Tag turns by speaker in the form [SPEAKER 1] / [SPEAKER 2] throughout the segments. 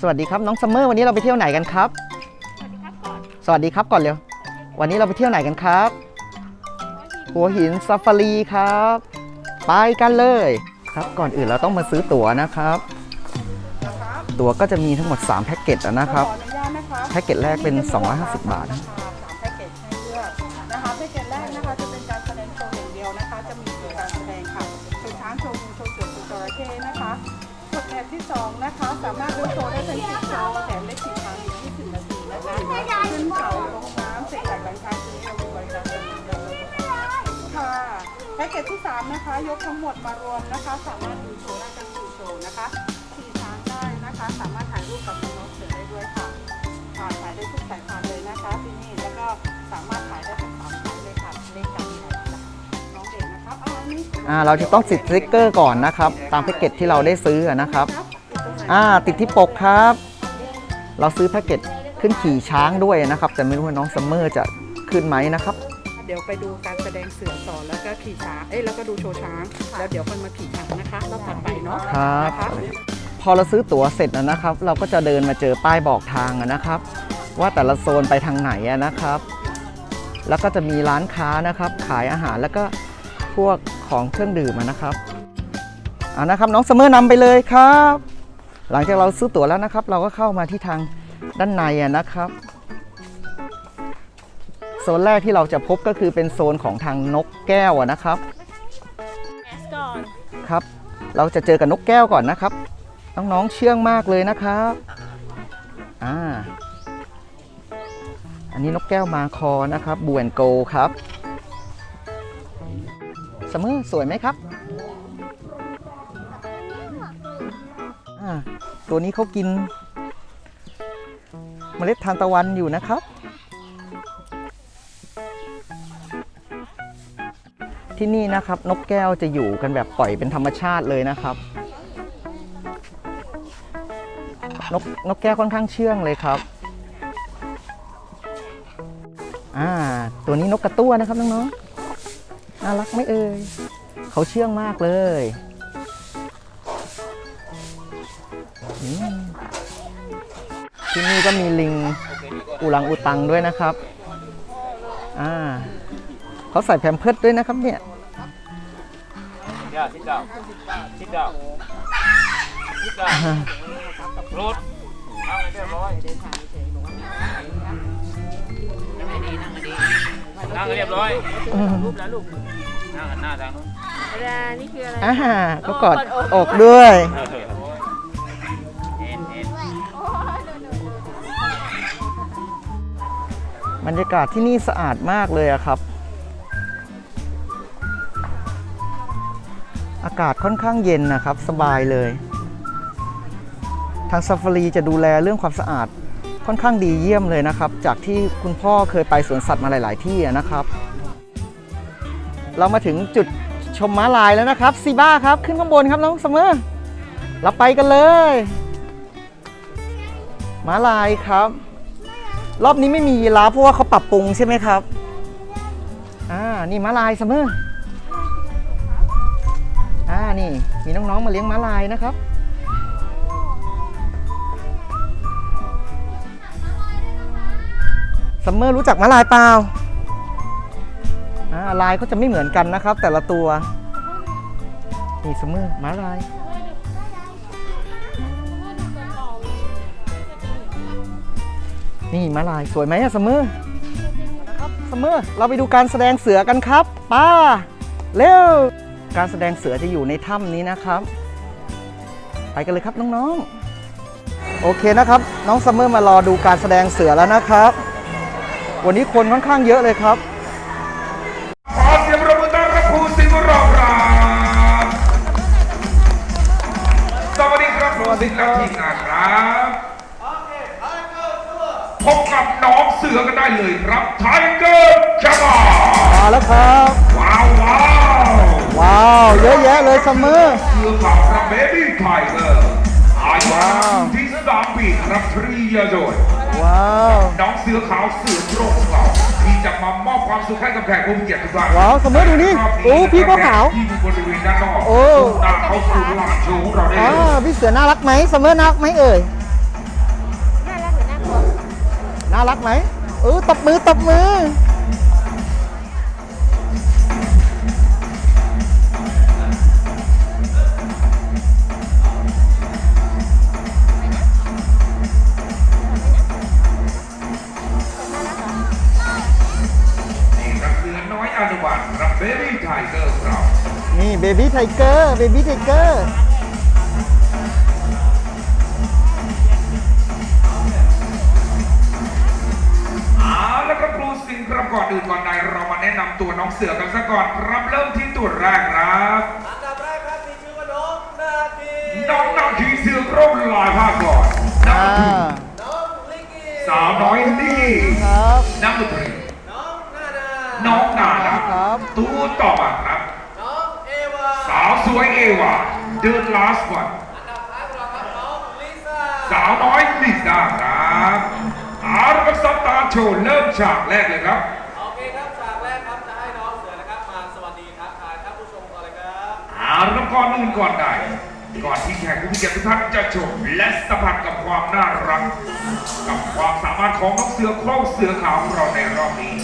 [SPEAKER 1] สวัสดีครับน้องซัมเมอร์วันนี้เราไปเที่ยวไหนกันครับ สวัสดีครับก่อนเร็ว วันนี้เราไปเที่ยวไหนกันครับ หัวหินซาฟารีครับ ไปกันเลยครับก่อนอื่นเราต้องมาซื้อตั๋วนะครับ ตั๋วก็จะมีทั้งหมด 3 แพ็กเกจนะครับ
[SPEAKER 2] ขออนุญาตนะคะ
[SPEAKER 1] แพ็กเกจแรกเป็น 250 บาทนะ
[SPEAKER 2] ถบที่สองนะคะ สามารถดูโชว์ได้ทันสิบโชว์แถมได้สิบครั้งอีกยี่สิบนาทีนะคะขึ้นเขาลงน้ำเสกจากหลังคาซื้เราบริการเป็นค่ะแพ็กเกจที่สามนะคะ ยกทั้งหมดมารวมนะคะ สามารถดูโชว์ได้ทั้งสี่โชว์นะคะ อาอันนี้
[SPEAKER 1] อ่าเราจะต้องติดสติ๊กเกอร์ก่อนนะครับ ตามแพ็กเกจที่เราได้ซื้อนะครับอ่าติดที่ปกครับ เราซื้อแพ็กเกจขึ้นขี่ช้างด้วยนะครับ แต่ไม่รู้ว่าน้องซัมเมอร์จะขึ้นไหมนะครับ
[SPEAKER 2] เดี๋ยวไปดูการแสดงเสือต่อแล้วก็ขี่ช้าง เอ้ยแล้วก็ดูโชว์ช้าง แล้วเดี๋ยวคนมาขี่ช้างนะคะรอบถัดไปเนาะ
[SPEAKER 1] ครับ
[SPEAKER 2] นะคะ
[SPEAKER 1] พอเราซื้อตั๋วเสร็จแล้วนะครับ เราก็จะเดินมาเจอป้ายบอกทางอะนะครับ ว่าแต่ละโซนไปทางไหนอะนะครับ แล้วก็จะมีร้านค้านะครับ ขายอาหารแล้วก็ พวกของเครื่องดื่มนะครับเอานะครับน้องซัมอนำไปเลยครับ หลังจากเราซื้อตั๋วแล้วนะครับ เราก็เข้ามาที่ทางด้านในนะครับโซนแรกที่เราจะพบก็คือเป็นโซนของทางนกแก้วนะครับครับ เราจะเจอกับนกแก้วก่อนนะครับ น้องๆเชื่องมากเลยนะครับอ่าอันนี้นกแก้วมาคอนะครับบูแอนโกครับ สมอสวยไหมครับอ่าตัวนี้เขากิน เมล็ดทานตะวันอยู่นะครับ ที่นี่นะครับนกแก้วจะอยู่กันแบบปล่อยเป็นธรรมชาติเลยนะครับนกนกแก้วค่อนข้างเชื่องเลยครับอ่าตัวนี้นกกระตั้วนะครับน้องๆ น่ารักไหมเอ่ยเขาเชื่องมากเลยอืมที่นี่ก็มีลิงอุลังอุตังด้วยนะครับ อ่าเขาใส่แพมเพิร์ดด้วยนะครับเนี่ย
[SPEAKER 3] Yeah, sit down. Sit down. Sit down. Road. นั่งให้เรียบร้อย นั่งให้เรียบร้อยรูปแล้วลูกนั่งหันหน้าทางนู้น
[SPEAKER 4] เวลานี่คืออะไร
[SPEAKER 1] อ่าเขากอด
[SPEAKER 4] อ๋อกอดอก
[SPEAKER 1] อกด้วย
[SPEAKER 3] เอ็นเอ็น
[SPEAKER 1] บรรยากาศที่นี่สะอาดมากเลยอะครับ อากาศค่อนข้างเย็นนะครับ สบายเลย ทางซาฟารีจะดูแลเรื่องความสะอาด ค่อนข้างดีเยี่ยมเลยนะครับ จากที่คุณพ่อเคยไปสวนสัตว์มาหลาย ๆ ที่นะครับ เรามาถึงจุดชมม้าลายแล้วนะครับซีบ้าครับขึ้นข้างบนครับน้องเสมอเราไปกันเลยม้าลายครับ รอบนี้ไม่มียีราฟเพราะว่าเขาปรับปรุงใช่ไหมครับอ่านี่ม้าลายเสมออ่านี่มีน้อง ๆ มาเลี้ยงม้าลายนะครับ ซัมเมอร์รู้จักม้าลายเปล่าอ่าลายเขาจะไม่เหมือนกันนะครับ แต่ละตัวนี่ซัมเมอร์ม้าลายนี่ม้าลายสวยไหมอะซัมเมอร์นะครับซัมเมอร์เราไปดูการแสดงเสือกันครับป้าเร็วการแสดงเสือจะอยู่ในถ้ำนี้นะครับ ไปกันเลยครับน้องๆโอเคนะครับ น้องซัมเมอร์มารอดูการแสดงเสือแล้วนะครับ วันนี้คนค่อนข้างเยอะเลยครับ
[SPEAKER 5] ขอเสียงปรบมือต้อนรับครูสิงห์รองครับสวัสดีครับครูสิงห์และทีมงานครับพบกับน้องเสือกันได้เลยครับไทเกอร์ชาบา
[SPEAKER 1] มาแล้วครับ
[SPEAKER 5] ว้าวว้าว
[SPEAKER 1] ว้าว เยอะแยะเลยซัมเมอร์
[SPEAKER 5] เสือขาวครับเบบี้ไทเกอร์อายุ
[SPEAKER 1] ว้าว
[SPEAKER 5] ที่สามปีครับทรียโดย
[SPEAKER 1] ว้าว
[SPEAKER 5] น้องเสือขาวเสือโรคเราที่จะมามอบความสุขให้กับแขกผู้เกียรติทุกท่าน
[SPEAKER 1] ว้าวสมมติดูนี่โอ้พี่ก็ขาว
[SPEAKER 5] ที่อยู่บริเวณด้านนอก
[SPEAKER 1] โอ้
[SPEAKER 5] ตาเขาสูงหลานชูเราได้
[SPEAKER 1] อ่าพี่เสือน่ารักไหมสมมติน่ารักไหมเอ่ยน่ารักหรือน่ากลัว
[SPEAKER 5] น่ารักไหมเออตบมือตบมือ
[SPEAKER 1] เบบี้ไทเกอร์ เบบี้ไทเกอร์
[SPEAKER 5] เอาแล้วก็ครูสิงห์ครับก่อนอื่นก่อนใดเรามาแนะนำตัวน้องเสือกันซะก่อนครับเริ่มที่ตัวแรกครับ
[SPEAKER 6] อันดับแรกครับมีชื่อว่าน้องนาที
[SPEAKER 5] น้องนาคีเสือโคร่งลายผ้าก่อน
[SPEAKER 1] อ่า
[SPEAKER 6] น้องลิกกี้
[SPEAKER 5] สาวน้อยนี่
[SPEAKER 1] ครับ
[SPEAKER 5] นักดนตรี
[SPEAKER 6] น้องนาดา
[SPEAKER 5] น้องนาดา
[SPEAKER 1] ครับ
[SPEAKER 5] ตัวต่อมาครับ
[SPEAKER 6] น้องเอวา
[SPEAKER 5] สาวสวยเอวา The last one
[SPEAKER 6] อันดับท้ายของเราครับน้องลิซ่า
[SPEAKER 5] สาวน้อยลิซ่าครับเอาละครับสตาร์โชว์เริ่มฉากแรกเลยครับ
[SPEAKER 6] โอเคครับฉากแรกครับจะให้น้องเสือนะครับมาสวัสดีทักทายท่านผู้ชมก่อนเลยครับ
[SPEAKER 5] เอาละก่อนอื่นก่อนใด ก่อนที่แขกผู้มีเกียรติทุกท่านจะชมและสัมผัสกับความน่ารัก กับความสามารถของน้องเสือโคร่งเสือขาวของเราในรอบนี้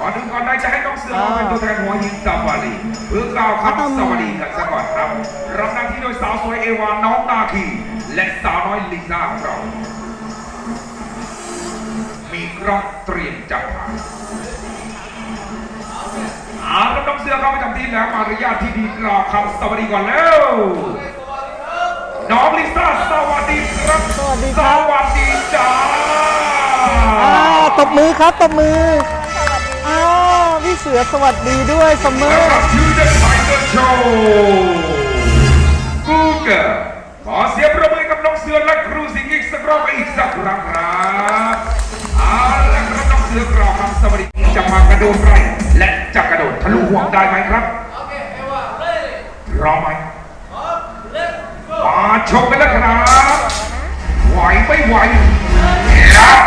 [SPEAKER 5] ก่อนอื่นก่อนใดจะให้น้องเสือมาเป็นตัวแทนหัวหินสวัสดีเพื่อกล่าวคำสวัสดีกันซะก่อนครับรับหน้าที่โดยสาวสวยเอวาน้องนาคีและสาวน้อยลิซ่าของเรา มีกล้องเตรียมจับถ่าอาละน้องเสือเข้าประจำที่แล้วมารยาทที่ดีกล่าวคำสวัสดีก่อนแล้ว น้องลิซ่าสวัสดีครับ
[SPEAKER 1] สวัสดีครับ
[SPEAKER 5] สวัสดีจ้า
[SPEAKER 1] อ่าตบมือครับตบมืออ้าวพี่เสือสวัสดีด้วยเสมอ
[SPEAKER 5] Welcome to the Tiger Show กูเกอร์ขอเสียงประมือกับน้องเสือและครูสิงห์อีกสักรอบอีกสักครั้งครับเอาละครับน้องเสือกล่าวคำสวัสดีจะมากระโดดไรและจะกระโดดทะลุห่วงได้ไหมครับ
[SPEAKER 6] โอเคเอวาเล่
[SPEAKER 5] พร้อมไหม
[SPEAKER 6] มา
[SPEAKER 5] ชมกันแล้วครับ ไหวไม่ไหวยับ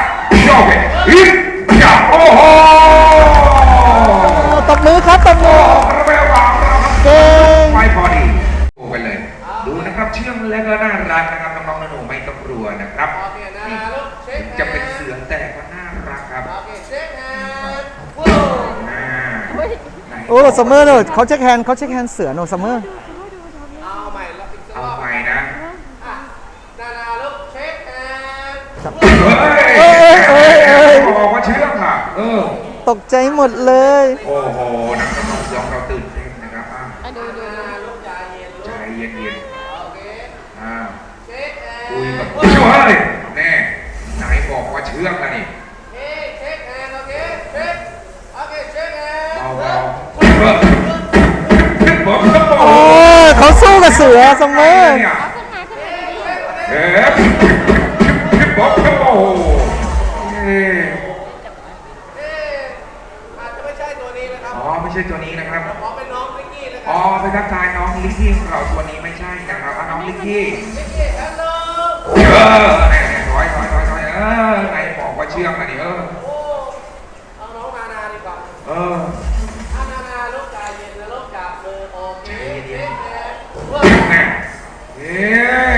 [SPEAKER 5] โยกอินยับโอ้โห
[SPEAKER 1] โอ้ตบมือครับตบมื
[SPEAKER 5] โอ้
[SPEAKER 1] อ
[SPEAKER 5] กระเบลวางเราครับ
[SPEAKER 1] เก่ง
[SPEAKER 5] ไม่พอดีโอ้ไปเลย ดูนะครับเชื่องและก็น่ารักนะครับน้องๆหนูไม่ต้องกลัวนะครับจะเป็นเสือแต่ก็น่ารักครับ
[SPEAKER 6] โอเคเช็คแฮนด์โว้
[SPEAKER 5] อ่าไหน
[SPEAKER 1] โอ้เสมอเนอะเขาเช็คแฮนด์เขาเช็คแฮนด์เสือเนอะเสมอ
[SPEAKER 6] เอใหม่แล้วอีกสัก
[SPEAKER 5] เอา
[SPEAKER 6] รอบ
[SPEAKER 5] ใหม่นะ
[SPEAKER 6] อะนาดาลูกเช็คแฮนด์
[SPEAKER 5] เฮ้ย
[SPEAKER 1] เอ้ยเอ้ยเอ้ย
[SPEAKER 5] บอกว่าเชื่องค่ะเออ
[SPEAKER 1] ตกใจหมดเลย
[SPEAKER 5] โอ้โหนักน้องๆเราตื่นเต้นนะครับอะ
[SPEAKER 6] ดูดูนาลูกใจเย็น
[SPEAKER 5] ใจ
[SPEAKER 6] ลูก
[SPEAKER 5] เย็น
[SPEAKER 6] โอเค
[SPEAKER 5] ๆอ่า
[SPEAKER 6] เช็คแฮนด์
[SPEAKER 5] คุยกับ
[SPEAKER 6] โว้
[SPEAKER 5] ช่วยแน่ไหนบอกว่าเชื่องนะนี่
[SPEAKER 6] เฮ้เช็คแฮนด์โอเคเช็คโอเคเช็คแฮนด์
[SPEAKER 5] เบาๆเฮ้ยบอกสม
[SPEAKER 1] โอ้ยเขาสู้กับเสือเสมอ
[SPEAKER 5] เนี่ย เอ๊ะบอกสม เอ๊ะ
[SPEAKER 6] เอ๊ะอาจจะไม่ใช่ตัวนี้นะครับ
[SPEAKER 5] อ๋อไม่ใช่ตัวนี้นะครับ
[SPEAKER 6] ขอเป็นน้องลิกกี้นะค
[SPEAKER 5] อ๋
[SPEAKER 6] รั
[SPEAKER 5] อบไปทักทายน้องลิกกี้ของเราตัวนี้ไม่ใช่นะครับอะน้องลิกกี้
[SPEAKER 6] ลิกกี้ฮัลโหล
[SPEAKER 5] เออแน่ๆถอยถอยถอยถอยเออไหนบอกว่าเชื่องนะนี่เออ
[SPEAKER 6] โอ้เอาน้องนานาดีกว่า
[SPEAKER 5] เออ
[SPEAKER 6] อานานาลูกใจเย็นนะลูกจับมือโอเค
[SPEAKER 5] ใจเย็น
[SPEAKER 6] เอ๊ะเว้
[SPEAKER 5] เชื่
[SPEAKER 6] ย
[SPEAKER 5] องแน่เอ๊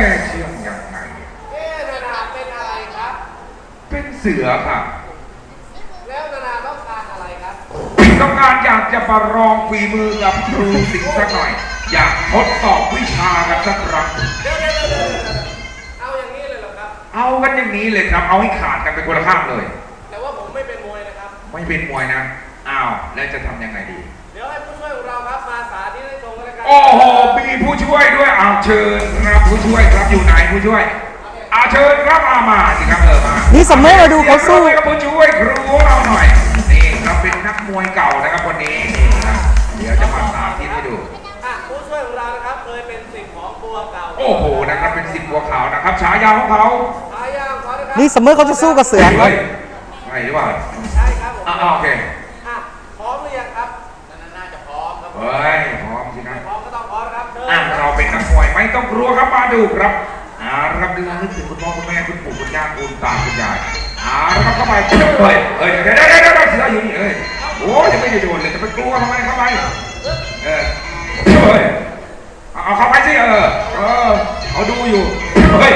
[SPEAKER 5] ะเชื่องยังไง
[SPEAKER 6] เอ๊ะนานาเป็นอะไรครับ
[SPEAKER 5] เป็นเสือค่ะ
[SPEAKER 6] แล้วนานาต้องการอะไรครับ
[SPEAKER 5] ต้องการอยากจะประลองฝีมือกับครูสิงห์สักหน่อย อยากทดสอบวิชากันสักครั้ง
[SPEAKER 6] เดี๋ยวเดี๋ยวเดี๋ยวเดี๋ยวเดี๋ยวเอาอย่างนี้เลยเหรอครับ
[SPEAKER 5] เอากันอย่างนี้เลยครับ เอาให้ขาดกันเป็นคนละข้างเลย
[SPEAKER 6] แต่ว่าผมไม่เป็นมวยนะครับ
[SPEAKER 5] ไม่เป็นมวยนะ อ้าว แล้วจะทำยังไงดี
[SPEAKER 6] เดี๋ยวให้ผู้ช่วยของเราครับมาสาธิตให้ชมกันแล้วกัน
[SPEAKER 5] โอ้โหมีผู้ช่วยด้วยอ้าวเชิญครับผู้ช่วยครับอยู่ไหนผู้ช่วย อาเชิญครับอามาสิครับเออมา
[SPEAKER 1] นี่เสมอมาดูเขาสู้
[SPEAKER 5] สียงปรบมือกับผู้ช่วยครูของเราหน่อยนี่ครับเป็นนักมวยเก่านะครับคนนี้นี่ครับเดี๋ยวจะมาสาธิตให้ดู
[SPEAKER 6] อะผู้ช่วยของเรานะครับเคยเป็นสิทธิ์ของบัวเก่า
[SPEAKER 5] โอ้โหนะครับเป็นสิบบัวขาวนะครับฉายาของเขา
[SPEAKER 6] หายางขอนะครับ
[SPEAKER 1] นี่เสมอเขาจะสู้กับเสือครั
[SPEAKER 5] เฮ้
[SPEAKER 1] บ
[SPEAKER 5] ยไงหรือเปล่า
[SPEAKER 6] ใช่ครับผม
[SPEAKER 5] อ่าโอเค
[SPEAKER 6] อะพร้อมหรือยังครับนั่นน่าจะพร้อมครับ
[SPEAKER 5] เฮ้ยพร้อมสินะ
[SPEAKER 6] พร้อมก็ต้องพร้อมครับเชิญ
[SPEAKER 5] อะเราเป็นนักมวยไม่ต้องกลัวครับมาดูครับ อารับดูนึกถึงคุณพ่อคุณแม่คุณปู่คุณย่าคุณตาคุณยายอาแล้วเข้าไปเฮ้ยเฮ้ยเดี๋ยวเดี๋ยวเดี๋ยวเดี๋ยวเสืออยู่นี่เอ้ยโอ้ยยังไม่ได้โดนเลยจะไปกลัวทำไมเข้าไปเออเฮ้ยเอาเข้าไปสิเออเออเขาดูอยู่เฮ้ย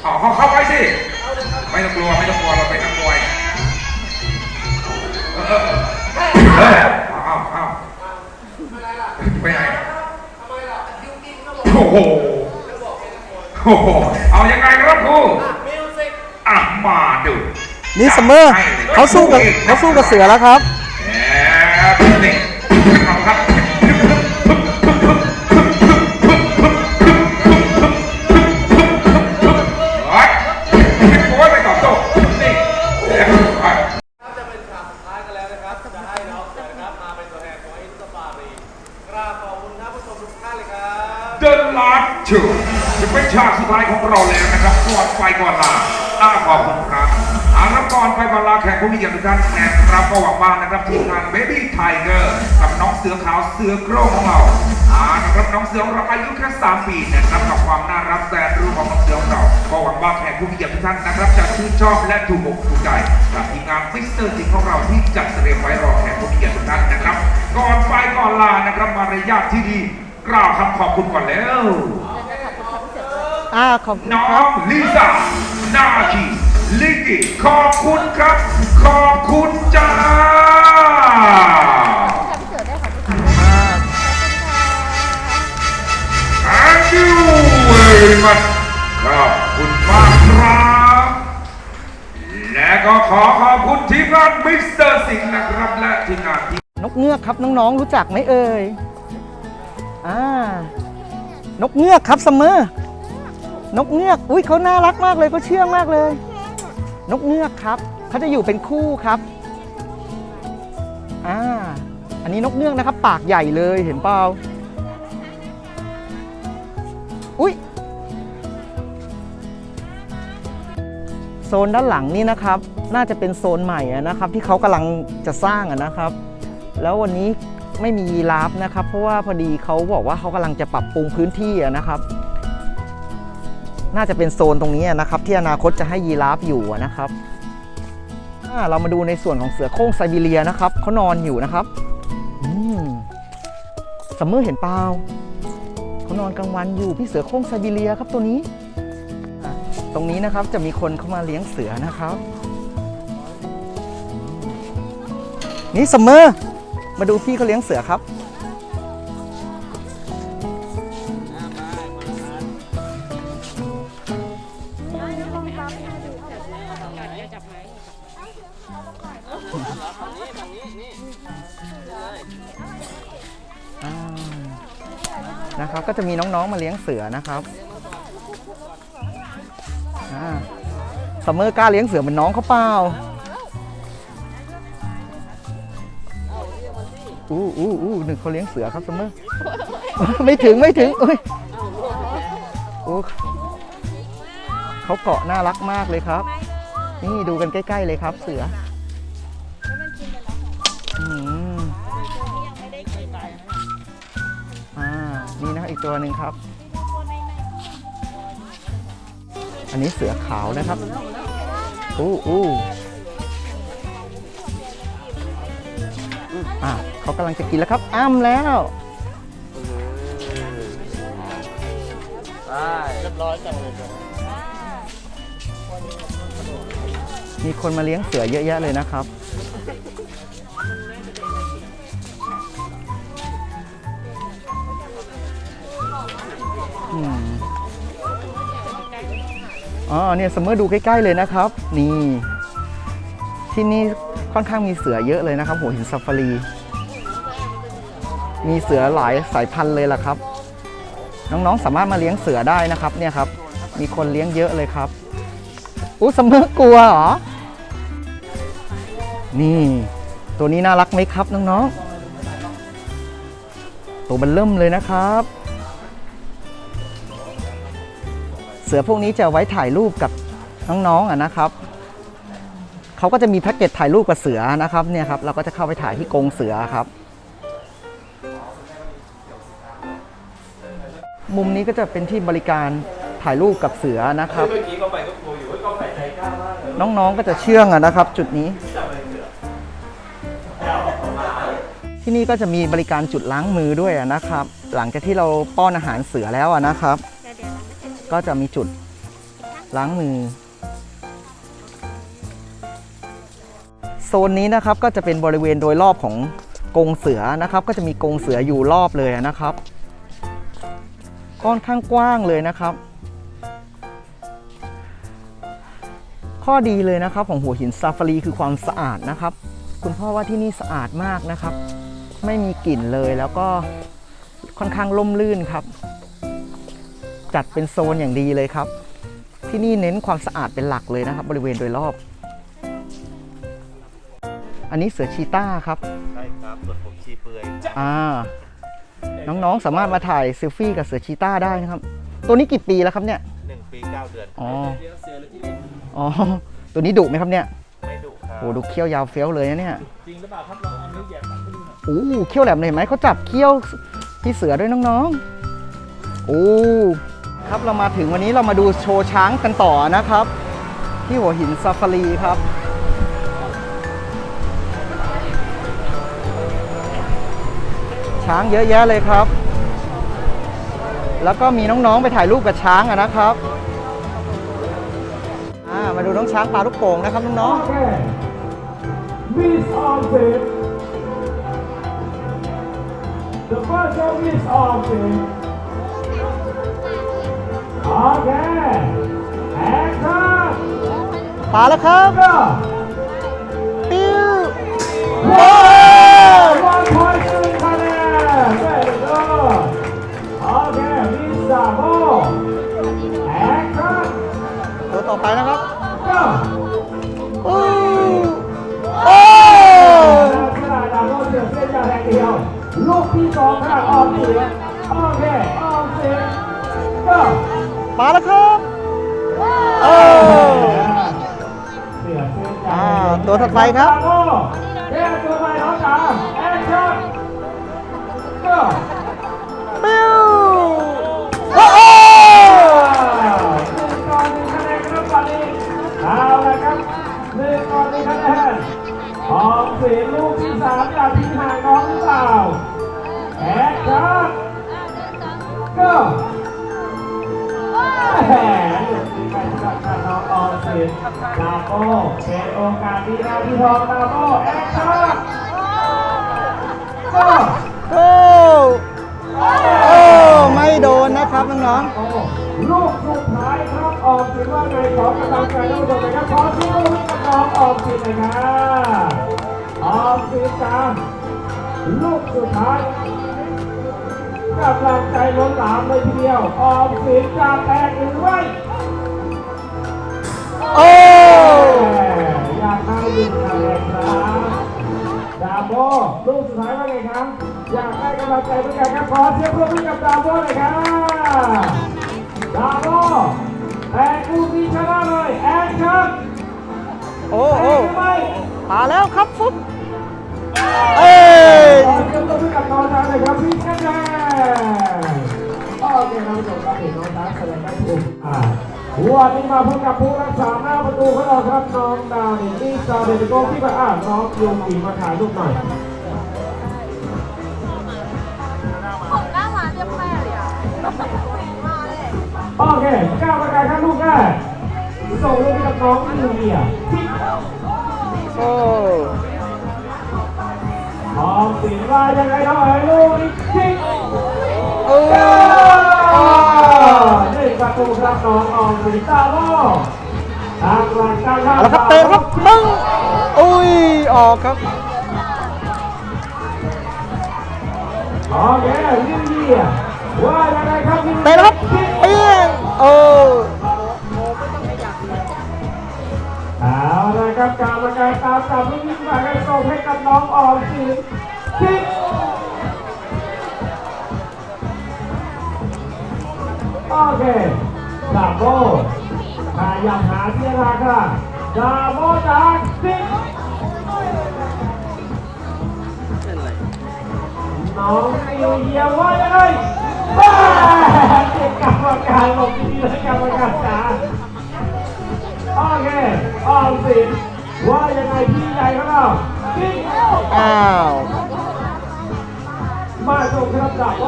[SPEAKER 5] เอาเขาเข้าไปสิไม่ต้องกลัวไม่ต้องกลัวเราเป็นนักมวยเออเอาเอาไปไหนโอ้โห โอ้โหเอายังไงครับครูอะมาดู
[SPEAKER 1] นี่เสมอเขาสู้กับเขาสู้กับเสือแล้วครับ
[SPEAKER 5] ลาอ้าขอบคุณครับอารับก่อนไปก่อนลาแขกผู้มีเกียรติทุกท่านแขกครับก็หวังว่านะครับทีมงาน Baby Tiger กับน้องเสือขาวเสือโคร่งของเราอ่านะครับน้องเสือของเราอายุแค่3ปีนะครับกับความน่ารักแสนรู้ของน้องเสือของเราก็หวังว่าแขกผู้มีเกียรติทุกท่านนะครับจะชื่นชอบและถูกอกถูกใจกับทีมงานมิสเตอร์จิงของเราที่จัดเตรียมไว้รอแขกผู้มีเกียรติทุกท่านนะครับ ก่อนไปก่อนลานะครับมารยาทที่ดีกล่าวคำขอบคุณก่อนแล้ว
[SPEAKER 1] อ่า ขอบคุณ
[SPEAKER 5] น้อ
[SPEAKER 1] ครับ
[SPEAKER 5] งลิซ่า นาคีลิกกี้ขอบคุณครับ ขอบคุณจ้า Thank you very much ขอบคุณมากครับ และก็ขอขอบคุณทีมงานมิสเตอร์สิงห์นะครับและทีมงานที่
[SPEAKER 1] นกเงือกครับน้องๆรู้จักไหมเอ่ยอ่านกเงือกครับเสมอ นกเงือก อุ้ยเขาน่ารักมากเลยเขาเชื่องมากเลย นกเงือกครับเขาจะอยู่เป็นคู่ครับอ่าอันนี้นกเงือกนะครับ ปากใหญ่เลยเห็นเปล่าอุ้ยโซนด้านหลังนี่นะครับ น่าจะเป็นโซนใหม่นะครับ ที่เขากำลังจะสร้างนะครับ แล้ววันนี้ไม่มียีราฟนะครับ เพราะว่าพอดีเขาบอกว่าเขากำลังจะปรับปรุงพื้นที่นะครับ น่าจะเป็นโซนตรงนี้นะครับ ที่อนาคตจะให้ยีราฟอยู่นะครับอ่าเรามาดูในส่วนของเสือโคร่งไซบีเรียนะครับเขานอนอยู่นะครับอืมซัมเมอร์เห็นเปล่าเขานอนกลางวันอยู่พี่เสือโคร่งไซบีเรียครับตัวนี้ตรงนี้นะครับจะมีคนเข้ามาเลี้ยงเสือนะครับ นี่ซัมเมอร์มาดูพี่เขาเลี้ยงเสือครับ มีน้องๆมาเลี้ยงเสือนะครับอ่าซัมเมอร์กล้าเลี้ยงเสือเหมือนน้องเขาเปล่าอู้อู้อู้หนึ่งเขาเลี้ยงเสือครับซัมเมอร์ไม่ถึงไม่ถึงเอ้ยโอ้เขาเกาะน่ารักมากเลยครับ นี่ดูกันใกล้ ๆ เลยครับ เสืออืม ตัวหนึ่งครับ อันนี้เสือขาวนะครับ อู้อู้อ่าเขากำลังจะกินแล้วครับ อ้ำแล้วมีคนมาเลี้ยงเสือเยอะแยะเลยนะครับ อ๋อเนี่ยสมมติดูใกล้ๆเลยนะครับ นี่ที่นี่ค่อนข้างมีเสือเยอะเลยนะครับหัวหินซาฟารี มีเสือหลายสายพันธุ์เลยล่ะครับ น้องๆสามารถมาเลี้ยงเสือได้นะครับเนี่ยครับ มีคนเลี้ยงเยอะเลยครับอู้สมเมอร์กลัวเหรอ นี่ ตัวนี้น่ารักไหมครับน้องๆตัวมันเริ่มเลยนะครับ เสือพวกนี้จะไว้ถ่ายรูปกับน้องๆนะครับเขาก็จะมีแพ็กเกจถ่ายรูปกับเสือนะครับเนี่ยครับเราก็จะเข้าไปถ่ายที่กรงเสือครับ มุมนี้ก็จะเป็นที่บริการถ่ายรูปกับเสือนะครับน้องๆก็จะเชื่องนะครับ จุดนี้ ที่นี่ก็จะมีบริการจุดล้างมือด้วยนะครับ หลังจากที่เราป้อนอาหารเสือแล้วนะครับ ก็จะมีจุดล้างมือ โซนนี้นะครับก็จะเป็นบริเวณโดยรอบของกรงเสือนะครับ ก็จะมีกรงเสืออยู่รอบเลยนะครับค่อนข้างกว้างเลยนะครับ ข้อดีเลยนะครับของหัวหินซาฟารีคือความสะอาดนะครับ คุณพ่อว่าที่นี่สะอาดมากนะครับ ไม่มีกลิ่นเลยแล้วก็ค่อนข้างร่มรื่นครับ จัดเป็นโซนอย่างดีเลยครับ ที่นี่เน้นความสะอาดเป็นหลักเลยนะครับ บริเวณโดยรอบ อันนี้เสือชีต้าครับ
[SPEAKER 6] ใช่ครับส่วนผมชีเปลือย
[SPEAKER 1] อ่าน้องๆสามารถมาถ่ายเซลฟี่กับเสือชีต้าได้นะครับ ตัวนี้กี่ปีแล้วครับเนี่ย
[SPEAKER 6] หนึ่งปีเก้าเดือน
[SPEAKER 1] อ๋ออ๋อตัวนี้ดุไหมครับเนี่ย
[SPEAKER 6] ไม่ดุครับ
[SPEAKER 1] โอ้ดูเขี้ยวยาวเฟี้ยวเลยนะเนี่ยจริงหรือเปล่าครับลองเอานิ้วแหย่ปากขึ้นดูโอ้เขี้ยวแหลมเลยเห็นไหมเขาจับเขี้ยวพี่เสือด้วยน้องๆโอ้ ครับเรามาถึงวันนี้เรามาดูโชว์ช้างกันต่อนะครับ ที่หัวหินซาฟารีครับ ช้างเยอะแยะเลยครับ แล้วก็มีน้องๆไปถ่ายรูปกับช้างนะครับมาดูน้องช้างปลาลูกโป่งนะครับน้องๆ
[SPEAKER 7] Miss Armpit. The first one Miss Armpit. Okay. Action.
[SPEAKER 1] ปลาแล้วครับ
[SPEAKER 7] Go.
[SPEAKER 1] ปิ้ว
[SPEAKER 7] One
[SPEAKER 1] น
[SPEAKER 7] ลาโบเป็น
[SPEAKER 1] โอ
[SPEAKER 7] กาสดีนะพี่ทองลาโบแอคชั่น Go.
[SPEAKER 1] โอ้โอ้ไม่โดนนะครับน้อง
[SPEAKER 7] โอ้ลูกสุดท้ายครับออมสินว่าไงขอกำลังใจท่านผู้ชมนะครับขอเสียงปรบมือกับน้องออมสินหน่อยครับออมสินจ้าลูกสุดท้ายกำลังใจล้นหลามเลยทีเดียวออมสินจะแตกหรือไม่
[SPEAKER 1] โอ้
[SPEAKER 7] อยากให้ดูคะแนนครับดาโบลูกสุดท้ายว่าไงครับ อยากได้กำลังใจเหมือนกันครับขอเสียงปรบมือกับดาโบหน่อยครับดาโบแต่กูมีชนะเลยแอคชั่น
[SPEAKER 1] โอ้
[SPEAKER 7] แต่
[SPEAKER 1] โอ้
[SPEAKER 7] หรือไม่ มาพบกับผู้รักษาหน้าประตูของเราครับน้องดาวนี่มีซาเดนโกที่มาอ่านน้องโยกีมาถ่ายรูปหน่อย
[SPEAKER 4] ของหน้าร้านเรียบแม่เลยอะมาเลย
[SPEAKER 7] โอเคก้าวประกาศครับลูกแรกส่งลูกให้กับน้องนิวเนีย
[SPEAKER 1] โอ้
[SPEAKER 7] ออมสินว่ายังไงน้องเอ๋ยลูกนี้ทิ้ง
[SPEAKER 1] โอ้
[SPEAKER 7] นี่ประตูครับน้องออมสิตาโลทางหลังการ
[SPEAKER 1] เอาละครับเตะครับปึ้งอุ้ยออกครับ
[SPEAKER 7] โอเคนิวเนีว่ายังไงครับ
[SPEAKER 1] เตะครับเปี้ยงโอ้
[SPEAKER 7] เอาละครับการประกาศตามจับลูกยิงมากันส่งให้กับน้องออมสินทิ้ง โอเคดาโบขยับหาเสียราค่ะดาโบจากสิน้องนิวเยียว่ายังไงบ้าเด็กกรรมการหลบดีเลยกรรมการจ๋าโอเคออมสินว่ายังไงพี่ใหญ่ของเราสิง
[SPEAKER 1] อ้าว
[SPEAKER 7] มาส่งครับดาโบ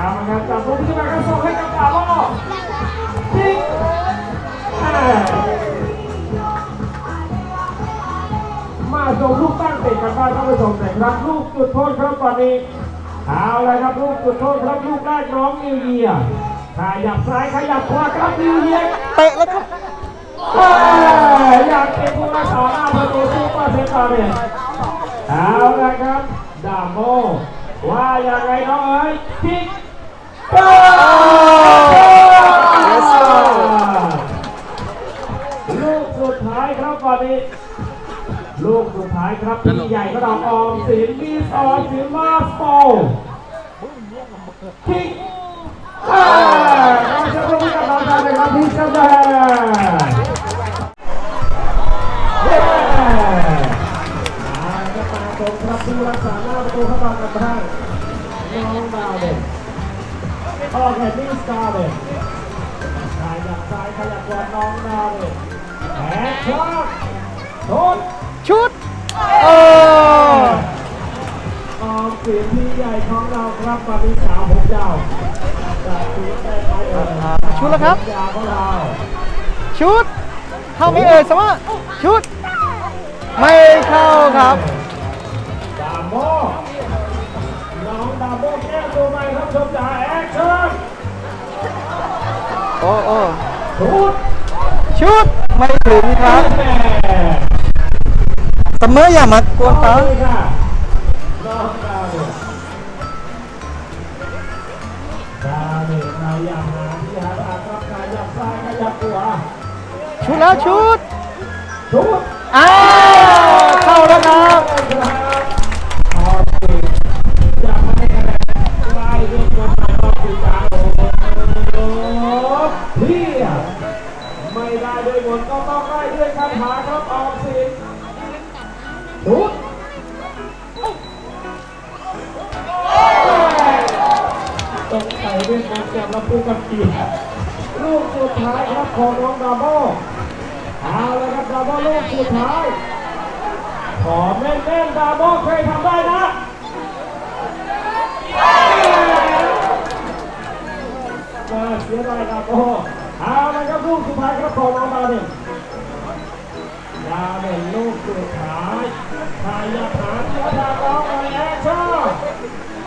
[SPEAKER 6] ได้แล้วแหละ
[SPEAKER 7] กรรมการจับลูกที่มาก็ส่งให้กับดาโบสิงโชมลูกตั้งเตะกันบ้างท่านผู้ชมหน่อยครับลูกจุดโทษครับตอนนี้เอาเลยครับลูกจุดโทษครับลูกแรกน้องนิวเยียร์ขยับซ้ายขยับขวาครับนิวเยีย
[SPEAKER 1] เตะแล้วครับ
[SPEAKER 7] อยากเป็นผู้รักษาหน้าประตูซูเปอร์เซนต์ตาเนี่ยเอาละครับดามโมว่าอย่างไรน้องเอ๋ยพิก
[SPEAKER 1] Yes, sir
[SPEAKER 7] ลูกสุดท้ายครับวันนี้ ลูกสุดท้ายครับพี่ใหญ่ก็เราออมสินมีออมสินมาสโปพิกเอ้ยเราจะต้องมีกำลังใจนะครับพี่เจ้าแม่เย้มาก็ตาตรงครับผู้รักษาหน้าประตูเข้ามากันบ้างน้องดาวเด่น ออกแฮนดี้สตาร์เด่นขยับซ้ายขยับขวาน้องดาวเด่นแหกคว้างโดน
[SPEAKER 1] ชุดโอ้
[SPEAKER 7] ออมสินที่ใหญ่ของเราครับมาที่สาวผมยาวจากทีมได้ไปเอ่ย
[SPEAKER 1] ชุดแล้วครับ
[SPEAKER 7] ยาวของเรา
[SPEAKER 1] ชุดเข้าไม่เอ่ยสมะชุด ไม่เข้าครับ
[SPEAKER 7] ดามโม โอ้
[SPEAKER 1] โอ้
[SPEAKER 7] ชุด
[SPEAKER 1] ชุดไม่ถึงครับ
[SPEAKER 7] แม่
[SPEAKER 1] เสมออย่ามากวนเขา
[SPEAKER 7] เลยค่ะน้องดาวเเพียไม่ได้ด้วยบทก็ต้องได้ด้วยคาถาครับออกสินชุดต้องใส่ด้วยการแกมและปูกับกีลูกสุดท้ายครับของน้องดาโมเอาเลยครับดาโมลูกสุดท้ายขอแม่นๆดาโมเคยทำได้นะ เออเสียดายดาโมเอาละครับลูกสุดท้ายครับของน้องดาวเด่นดาวเด่นลูกสุดท้ายทายาฐานยาทางร้องไปแอคชั่น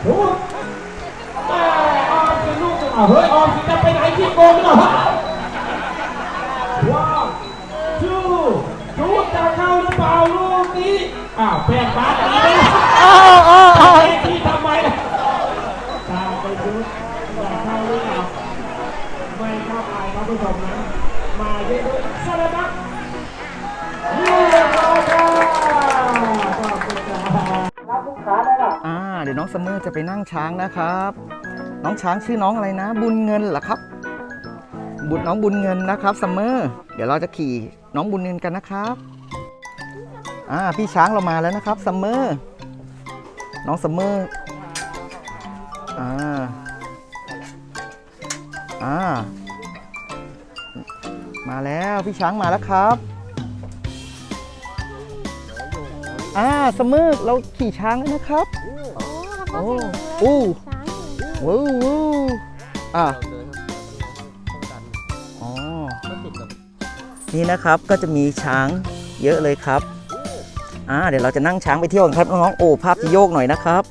[SPEAKER 7] ทุกแต่ออมสินลูกสุดท้ายเฮ้ยออมสินจะไปไหนที่โกงเหรอว้าวชูชูจะเข้าหรือเปล่าลูกนี้อ้าวแป้งบาสอีกแล้ว
[SPEAKER 1] อ้าวอ้าวอ้
[SPEAKER 7] ผู้ชมนะมาเยอะๆสารพัดเรียบร้อยครับขอบคุณครับรับลูกค้าได้ละ
[SPEAKER 1] อ่าเดี๋ยวน้องเสมอจะไปนั่งช้างนะครับ น้องช้างชื่อน้องอะไรนะ บุญเงินเหรอครับ บุตรน้องบุญเงินนะครับเสมอเดี๋ยวเราจะขี่น้องบุญเงินกันนะครับอ่าพี่ช้างเรามาแล้วนะครับเสมอน้องเสมออ่าอ่า มาแล้วพี่ช้างมาแล้วครับอ่าเสมอเราขี่ช้างแล้วนะครับ
[SPEAKER 4] โอ้
[SPEAKER 1] โอ้
[SPEAKER 4] แล้วก็
[SPEAKER 1] อู้
[SPEAKER 4] ถึงเลยช้าง
[SPEAKER 1] ว้าวว้าวอะอ๋อนี่นะครับก็จะมีช้างเยอะเลยครับอ่าเดี๋ยวเราจะนั่งช้างไปเที่ยวกันครับน้องๆโอ้ภาพจะโยกหน่อยนะครับ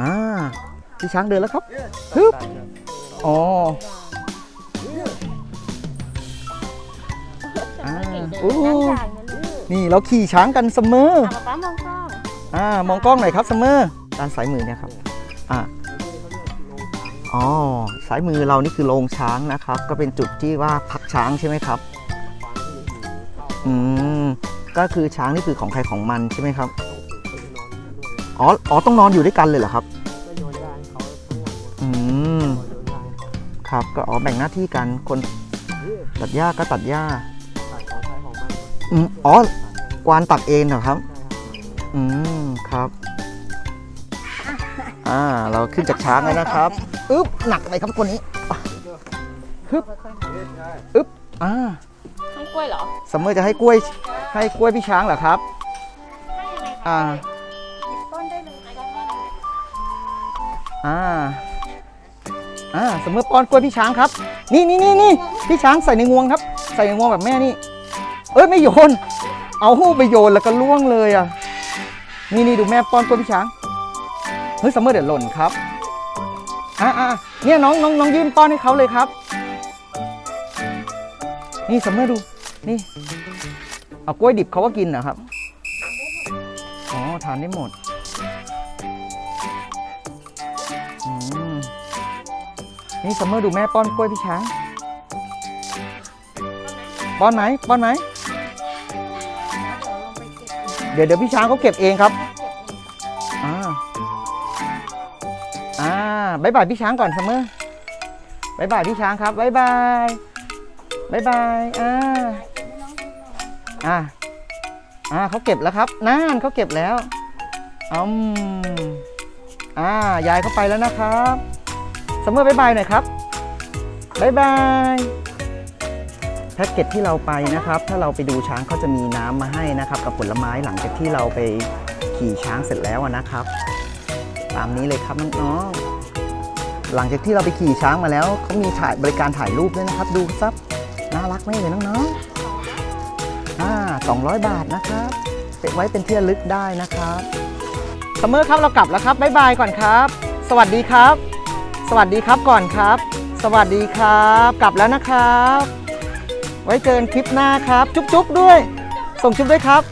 [SPEAKER 1] อ่าพี่ช้างเดินแล้วครับฮึบ อ๋ออ่า
[SPEAKER 4] เก่งเดิน
[SPEAKER 1] อู้
[SPEAKER 4] นั่งอย่างนั้นเลย
[SPEAKER 1] นี่เราขี่ช้างกันเสมอ
[SPEAKER 4] เอาป๊ามองกล้อง
[SPEAKER 1] อ่ามองกล้องหน่อยครับเสมอด้านซ้ายมือเนี่ยครับอ่าอ๋อซ้ายมือเรานี่คือโรงช้างนะครับ ก็เป็นจุดที่ว่าพักช้างใช่ไหมครับอืมก็คือช้างนี่คือของใครของมันใช่ไหมครับอ๋ออ๋อต้องนอนอยู่ด้วยกันเลยเหรอครับ ครับ ก็อ๋อแบ่งหน้าที่กันคนตัดหญ้าก็ตัดหญ้าอืมอ๋อกวานตัดเองเหรอครับ อืมครับ อ่า เราขึ้นจากช้างแล้วนะครับอึ๊บหนักไหมครับคนนี้อะฮึบอึ๊บอ่า
[SPEAKER 4] ให้กล้วยเหรอ
[SPEAKER 1] ซัมเมอร์จะให้กล้วยให้กล้วยพี่ช้างเหรอครับอ่า
[SPEAKER 4] ต้นได้เลย
[SPEAKER 1] อ่า อ่าสมมติป้อนกล้วยพี่ช้างครับ นี่นี่นี่นี่พี่ช้างใส่ในงวงครับ ใส่ในงวงแบบแม่นี่ เอ้ยไม่โยน เอาหู้ไปโยนแล้วก็ล่วงเลยอะ นี่นี่ดูแม่ป้อนตัวยพี่ช้าง เฮ้ยซัมมอร์เดี๋ยวหล่นครับ อะอะเนี่ยน้องน้องน้องยื่นป้อนให้เขาเลยครับ นี่ซัมมอร์ดู นี่ เอากล้วยดิบเขาก็กินนะครับ อ๋อทานได้หมด นี่ซัมเมอร์ดูแม่ป้อนกล้วยพี่ช้าง ป้อนไหนป้อนไหนเดี๋ยวเดี๋ยวพี่ช้างเขาเก็บเองครับ อ่า อ่าบายบายพี่ช้างก่อนซัมเมอร์บายบายพี่ช้างครับบายบายบายบาย อ่า อ่า อ่าเขาเก็บแล้วครับน่านเขาเก็บแล้วอืมอ่า ยายเขาไปแล้วนะครับ ซัมเมอร์บายบายหน่อยครับบายบายแพ็กเกจที่เราไปนะครับ ถ้าเราไปดูช้างเขาจะมีน้ำมาให้นะครับ กับผลไม้หลังจากที่เราไปขี่ช้างเสร็จแล้วนะครับ ตามนี้เลยครับน้องๆหลังจากที่เราไปขี่ช้างมาแล้วเขามีถ่ายบริการถ่ายรูปด้วยนะครับ ดูซับน่ารักไหมเลยน้องๆอ่า200บาทนะครับเป็นไว้เป็นที่ระลึกได้นะครับซัมเมอร์ครับเรากลับแล้วครับบ๊ายบายก่อนครับ สวัสดีครับ สวัสดีครับก่อนครับ สวัสดีครับ กลับแล้วนะครับ ไว้เจอกันคลิปหน้าครับ จุ๊บๆด้วย ส่งจุ๊บด้วยครับ